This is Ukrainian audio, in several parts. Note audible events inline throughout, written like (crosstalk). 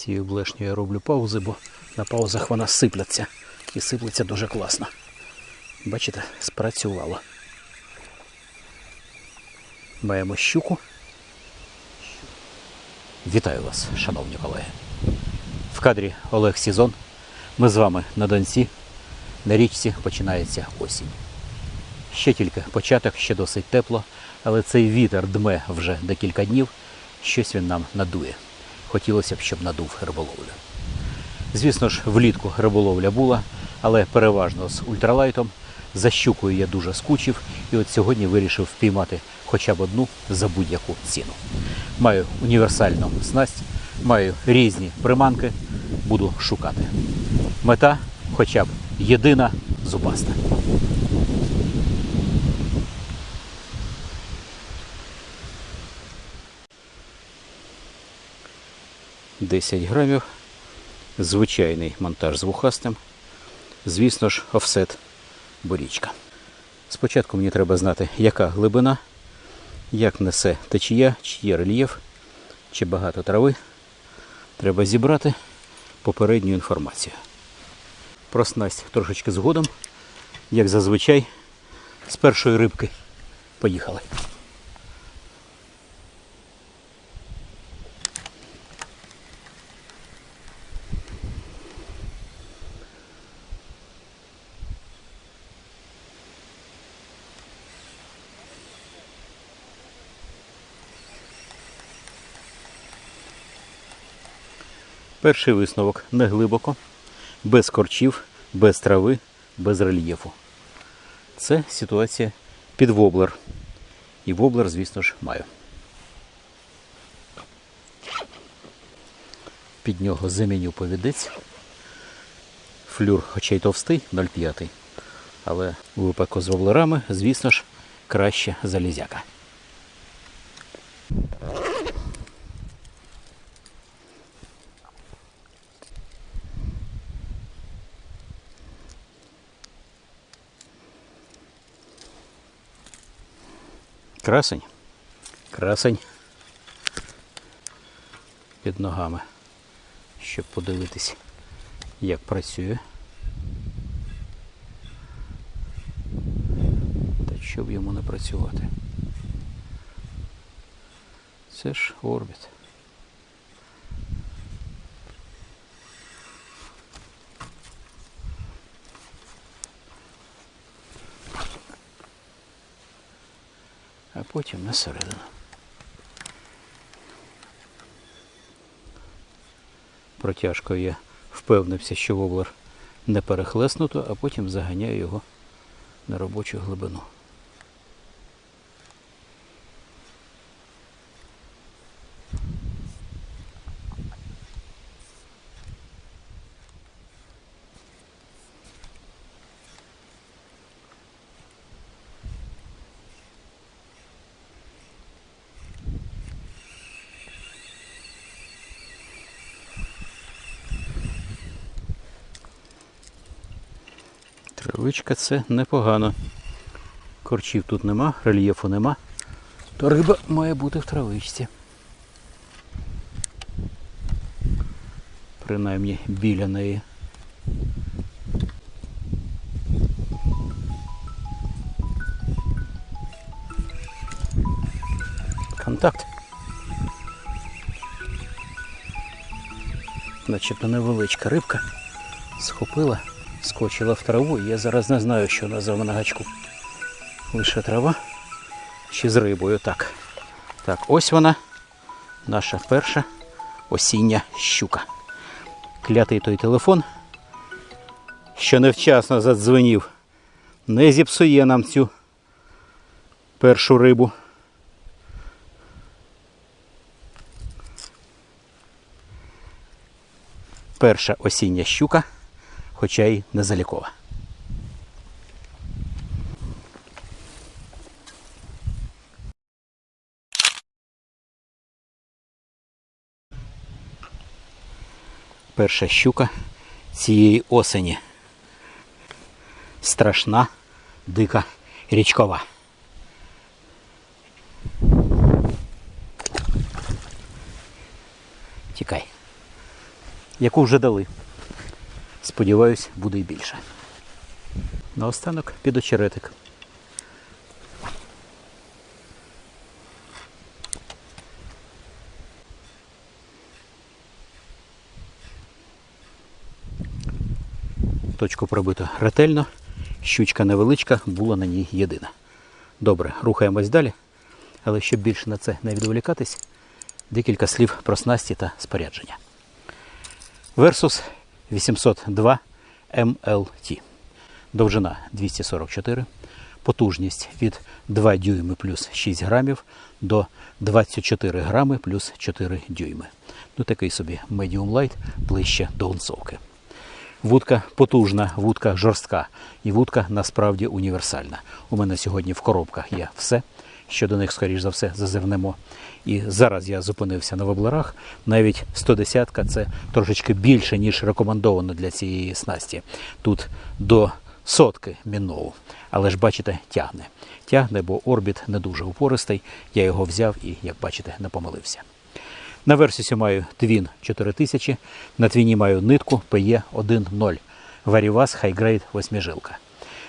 Цією блешнею я роблю паузи, бо на паузах вона сипляться. І сиплеться дуже класно. Бачите, спрацювало. Маємо щуку. Вітаю вас, шановні колеги. В кадрі Олег Сізон. Ми з вами на Донці. На річці починається осінь. Ще тільки початок, ще досить тепло, але цей вітер дме вже декілька днів. Щось він нам надує. Хотілося б, щоб надув риболовлю. Звісно ж, влітку риболовля була, але переважно з ультралайтом. За щукою я дуже скучив і от сьогодні вирішив впіймати хоча б одну за будь-яку ціну. Маю універсальну снасть, маю різні приманки, буду шукати. Мета хоча б єдина зубаста. Десять грамів. Звичайний монтаж з вухастим. Звісно ж, офсет борічка. Спочатку мені треба знати, яка глибина, як несе течія, чи є рельєф, чи багато трави. Треба зібрати попередню інформацію. Про снасть трошечки згодом, як зазвичай, з першої рибки. Поїхали. Перший висновок не глибоко, без корчів, без трави, без рельєфу. Це ситуація під воблер. І воблер, звісно ж, маю. Під нього заміню повідець. Флюр, хоча й товстий, 0,5. Але у випадку з воблерами, звісно ж, краще залізяка. Красень. Красень. Під ногами. Щоб подивитись, як працює. Та щоб йому не працювати. Це ж орбіт. Потім на середину. Протяжкою я впевнився, що воблер не перехлеснуто, а потім заганяю його на робочу глибину. Травичка це непогано. Корчів тут нема, рельєфу нема. То риба має бути в травичці. Принаймні біля неї. Контакт. Начебто невеличка рибка схопила скочила в траву, і я зараз не знаю, що назвав на гачку. Лише трава чи з рибою. Так. Так, ось вона, наша перша осіння щука. Клятий той телефон, що невчасно задзвенів, не зіпсує нам цю першу рибу. Перша осіння щука хоча й не залікова. Перша щука цієї осені. Страшна, дика, річкова. Тікай. яку вже дали. Сподіваюсь, буде і більше. Наостанок під очеретик. Точку пробито ретельно. Щучка невеличка, була на ній єдина. Добре, рухаємось далі. Але щоб більше на це не відволікатись, декілька слів про снасті та спорядження. Versus 802 MLT. Довжина 244, потужність від 2 дюйми плюс 6 грамів до 24 грами плюс 4 дюйми. Ну такий собі medium light ближче до гунцовки. Вудка потужна, вудка жорстка і вудка насправді універсальна. У мене сьогодні в коробках є все, що до них, скоріш за все, зазирнемо. І зараз я зупинився на воблерах. Навіть 110-ка це трошечки більше, ніж рекомендовано для цієї снасті. Тут до сотки мінову. Але ж бачите, тягне. Тягне, бо орбіт не дуже упористий. Я його взяв і, як бачите, не помилився. На версусі маю Twin 4000, на твіні маю нитку PE 1.0 Varivas High Grade 8 жилка.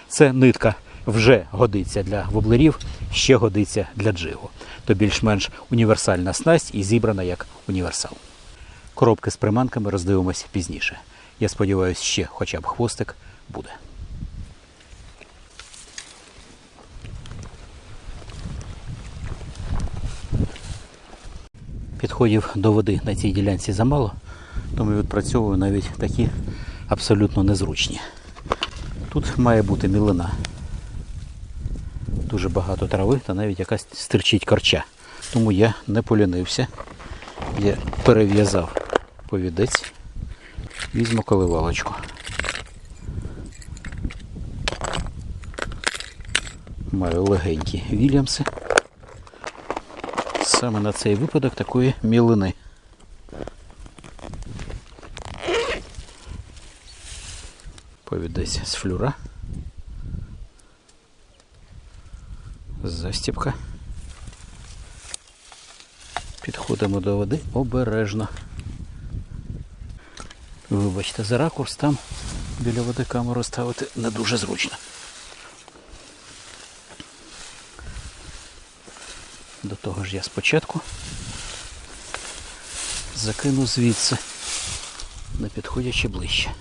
Це нитка вже годиться для воблерів, ще годиться для джигу. То більш-менш універсальна снасть і зібрана як універсал. Коробки з приманками роздивимось пізніше. Я сподіваюся, ще хоча б хвостик буде. Підходів до води на цій ділянці замало, тому відпрацьовую навіть такі абсолютно незручні. Тут має бути мілина. Дуже багато трави та навіть якась стирчить корча. Тому я не полінився. Я перев'язав повідець, візьму коливалочку. Маю легенькі Вільямси. Саме на цей випадок такої мілини. Повідець з флюра. Застіпка. Підходимо до води обережно. Вибачте, за ракурс там біля води камеру ставити не дуже зручно. До того ж я спочатку закину звідси, не підходячи ближче.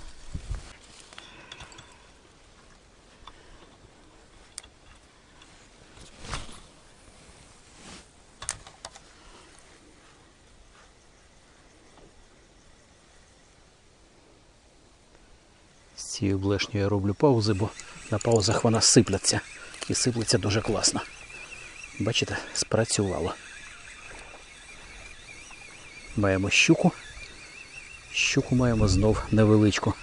Цією блешнею я роблю паузи, бо на паузах вона сипляться. І сиплеться дуже класно. Бачите, спрацювало. Маємо щуку. Щуку маємо знов невеличку.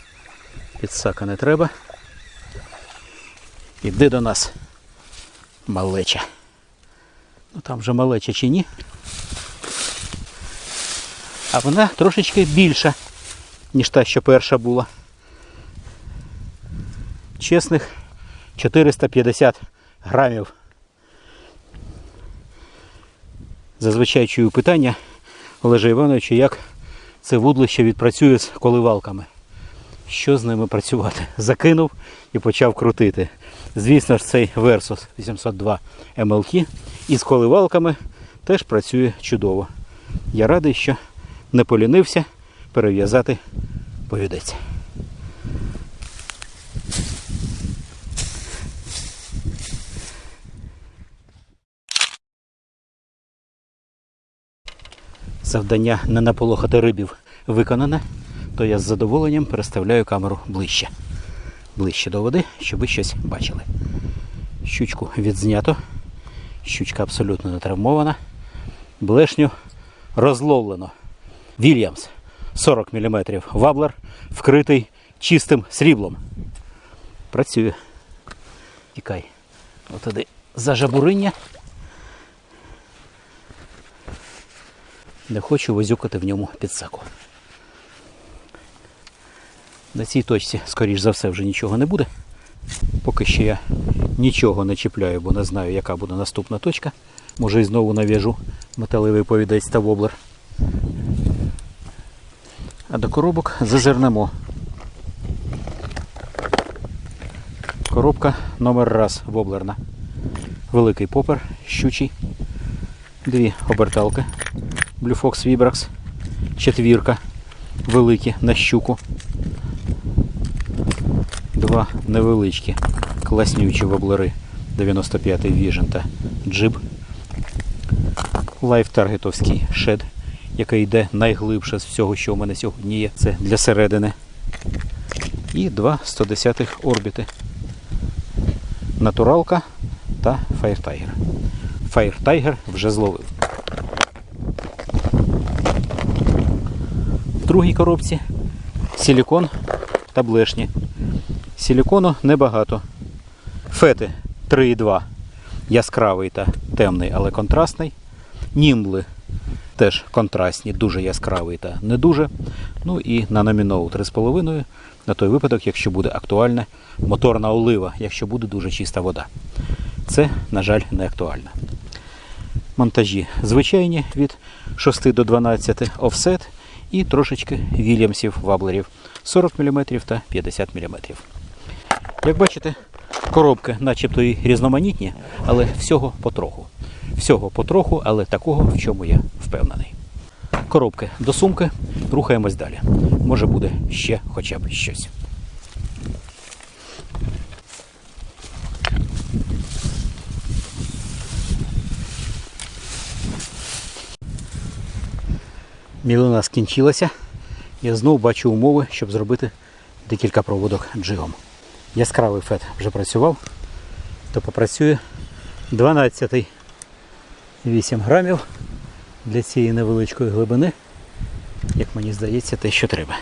Підсака не треба. Іди до нас, малеча. Ну там вже малеча чи ні. А вона трошечки більша, ніж та, що перша була. Чесних 450 грамів. Зазвичай чую питання Олежа Івановича, як це вудлище відпрацює з коливалками. Що з ними працювати? (laughs) Закинув і почав крутити. Звісно ж, цей Versus 802 MLT із коливалками теж працює чудово. Я радий, що не полінився перев'язати повідець. Завдання не наполохати рибів виконане, то я з задоволенням переставляю камеру ближче. Ближче до води, щоб ви щось бачили. Щучку відзнято. Щучка абсолютно не травмована. Блешню розловлено. Вільямс 40 мм ваблер, вкритий чистим сріблом. Працює. Тікай. Отуди за Не хочу возюкати в ньому підсаку. На цій точці, скоріш за все, вже нічого не буде. Поки що я нічого не чіпляю, бо не знаю, яка буде наступна точка. Може і знову нав'яжу металевий повідець та воблер. А до коробок зазирнемо. Коробка номер раз воблерна. Великий попер, щучий. Дві оберталки. Blue Fox Vibrax. Четвірка. Великі на щуку. Два невеличкі класнючі воблери 95-й Vision та Джиб. Лайфтаргетовський шед, який йде найглибше з всього, що у мене сьогодні є. Це для середини. І два 110-х орбіти. Натуралка та Tiger. Fire Tiger вже зловив. В другій коробці силікон та блешні. Силікону небагато. Фети 3,2. Яскравий та темний, але контрастний. Німбли теж контрастні, дуже яскравий та не дуже. Ну і на номіноу 3,5 на той випадок, якщо буде актуальна моторна олива, якщо буде дуже чиста вода. Це, на жаль, не актуально. Монтажі звичайні від 6 до 12 офсет і трошечки Вільямсів ваблерів 40 мм та 50 мм. Як бачите, коробки начебто і різноманітні, але всього потроху. Всього потроху, але такого, в чому я впевнений. Коробки до сумки, рухаємось далі. Може буде ще хоча б щось. Мілина скінчилася. Я знову бачу умови, щоб зробити декілька проводок джигом. Яскравий фет вже працював, то попрацює 12 8 грамів для цієї невеличкої глибини, як мені здається, те, що треба.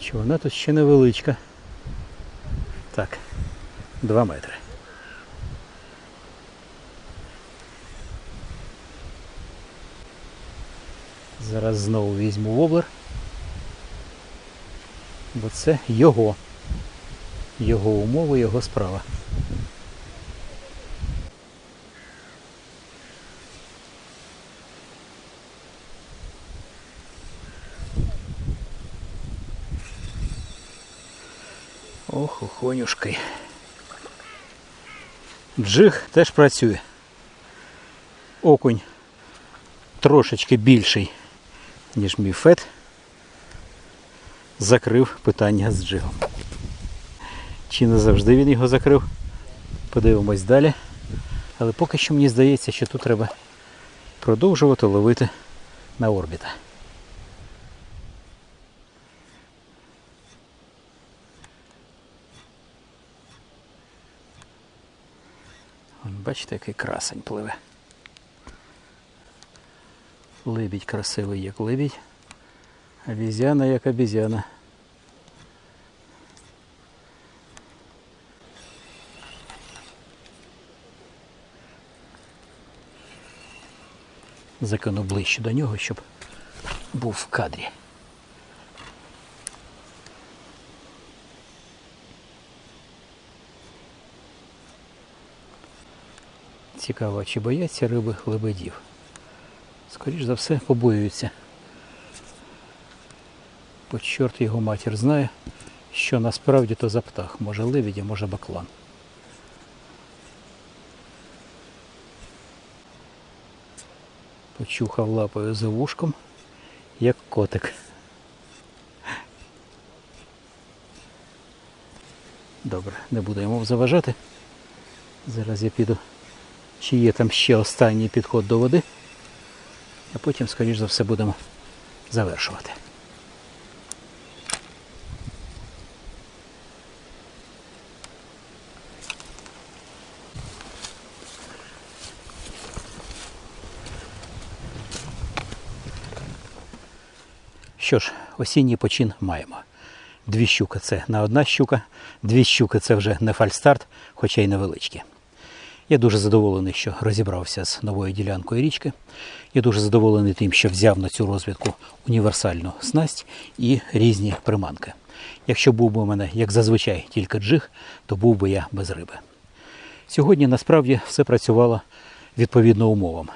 Чи вона тут ще невеличка? Так, 2 метри. Зараз знову візьму воблер. Бо це його. Його умови, його справа. Ох, охонюшки. Джиг теж працює. Окунь трошечки більший, ніж мій фет. Закрив питання з джигом. Чи не завжди він його закрив? Подивимось далі. Але поки що мені здається, що тут треба продовжувати ловити на орбіта. Бачите, який красень пливе. Лебідь красивий, як лебідь. Обізяна як обізяна. Закину ближче до нього, щоб був в кадрі. Цікаво, чи бояться риби лебедів. Скоріш за все, побоюються. Бо чорт його матір знає, що насправді то за птах. Може лебідя, може баклан. Почухав лапою за вушком, як котик. Добре, не буду йому заважати. Зараз я піду, чи є там ще останній підход до води, а потім, скоріш за все, будемо завершувати. Що ж, осінній почин маємо. Дві щуки це не одна щука, дві щуки це вже не фальстарт, хоча й невеличкі. Я дуже задоволений, що розібрався з новою ділянкою річки. Я дуже задоволений тим, що взяв на цю розвідку універсальну снасть і різні приманки. Якщо був би у мене, як зазвичай, тільки джиг, то був би я без риби. Сьогодні насправді все працювало відповідно умовам.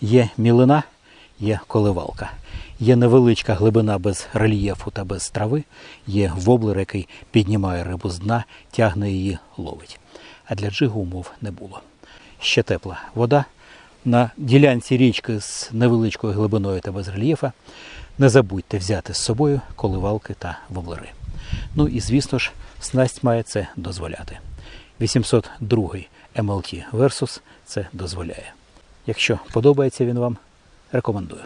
Є мілина, є коливалка. Є невеличка глибина без рельєфу та без трави, є воблер, який піднімає рибу з дна, тягне її, ловить. А для джигу умов не було. Ще тепла вода. На ділянці річки з невеличкою глибиною та без рельєфа. Не забудьте взяти з собою коливалки та воблери. Ну і звісно ж, снасть має це дозволяти. 802 MLT Versus це дозволяє. Якщо подобається він вам, рекомендую.